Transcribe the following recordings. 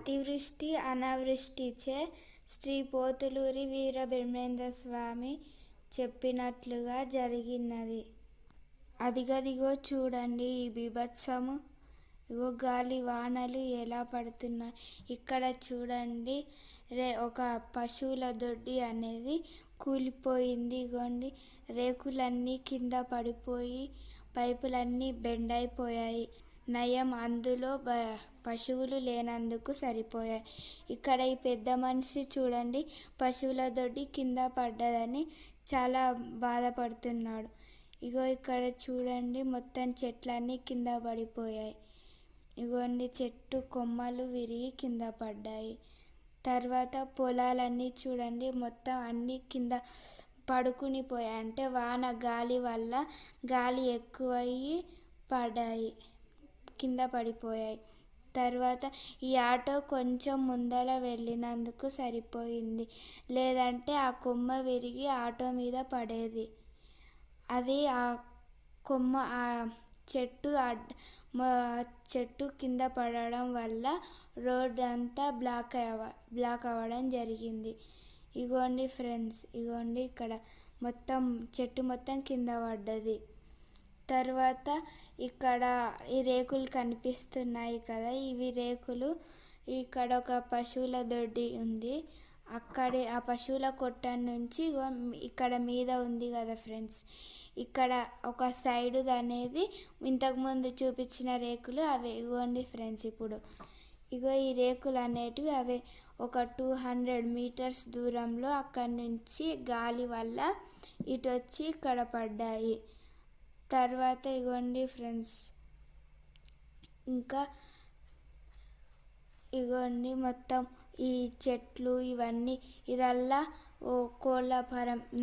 అతివృష్టి అనావృష్టిచే శ్రీ పోతులూరి వీరబ్రహ్మేంద్ర స్వామి చెప్పినట్లుగా జరిగినది. అదిగదిగో చూడండి ఈ బీభత్సము. ఇగో గాలి వానలు ఎలా పడుతున్నాయి. ఇక్కడ చూడండి రే ఒక పశువుల దొడ్డి అనేది కూలిపోయింది. గోండి రేకులన్నీ కింద పడిపోయి పైపులన్నీ బెండ్ అయిపోయాయి. నయం అందులో పశువులు లేనందుకు సరిపోయాయి. ఇక్కడ ఈ పెద్ద మనిషి చూడండి పశువుల దొడ్డి కింద పడ్డదని చాలా బాధపడుతున్నాడు. ఇగో ఇక్కడ చూడండి మొత్తం చెట్లన్నీ కింద పడిపోయాయి. ఇగోండి చెట్టు కొమ్మలు విరిగి కింద పడ్డాయి. తర్వాత పొలాలన్నీ చూడండి మొత్తం అన్నీ కింద పడుకుని పోయాయి. అంటే వాన గాలి వల్ల గాలి ఎక్కువయ్యి పడ్డాయి. కింద పడిపోయాయి. తర్వాత ఈ ఆటో కొంచెం ముందర వెళ్ళినందుకు సరిపోయింది. లేదంటే ఆ కొమ్మ విరిగి ఆటో మీద పడేది. అది ఆ కొమ్మ ఆ చెట్టు చెట్టు కింద పడడం వల్ల రోడ్ అంతా బ్లాక్ బ్లాక్ అవ్వడం జరిగింది. ఇగోండి ఫ్రెండ్స్ ఇగోండి ఇక్కడ మొత్తం చెట్టు మొత్తం కింద పడ్డది. తర్వాత ఇక్కడ ఈ రేకులు కనిపిస్తున్నాయి కదా ఇవి రేకులు ఇక్కడ ఒక పశువుల దొడ్డి ఉంది. అక్కడే ఆ పశువుల కొట్ట నుంచి ఇక్కడ మీద ఉంది కదా ఫ్రెండ్స్ ఇక్కడ ఒక సైడ్ అనేది ఇంతకుముందు చూపించిన రేకులు అవి ఇగోండి ఫ్రెండ్స్ ఇప్పుడు. ఇగో ఈ రేకులు అనేటివి అవే ఒక టూ హండ్రెడ్ మీటర్స్ దూరంలో అక్కడి నుంచి గాలి వల్ల ఇటు వచ్చి ఇక్కడ పడ్డాయి. తర్వాత ఇగోండి ఫ్రెండ్స్ ఇంకా ఇగోండి మొత్తం ఈ చెట్లు ఇవన్నీ ఇదల్లా ఓ కోళ్ళ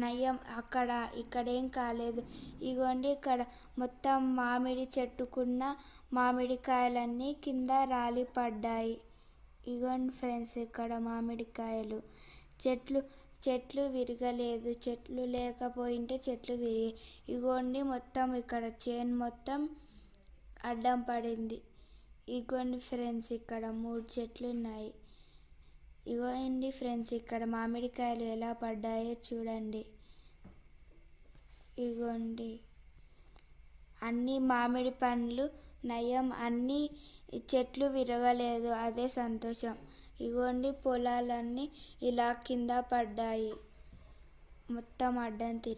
నయం అక్కడ ఇక్కడేం కాలేదు. ఇగోండి ఇక్కడ మొత్తం మామిడి చెట్టుకున్న మామిడికాయలన్నీ కింద రాలి పడ్డాయి. ఇగోండి ఫ్రెండ్స్ ఇక్కడ మామిడికాయలు. చెట్లు చెట్లు విరగలేదు. చెట్లు లేకపోయింటే చెట్లు విరిగి ఇగోండి మొత్తం ఇక్కడ చేను మొత్తం అడ్డం పడింది. ఇగోండి ఫ్రెండ్స్ ఇక్కడ మూడు చెట్లు ఉన్నాయి. ఇగోండి ఫ్రెండ్స్ ఇక్కడ మామిడికాయలు ఎలా పడ్డాయో చూడండి. ఇగోండి అన్ని మామిడి పండ్లు నయం అన్నీ చెట్లు విరగలేదు అదే సంతోషం. ఇగోండి పొలాలన్నీ ఇలా కింద పడ్డాయి. మొత్తం అడ్డం తిరిగి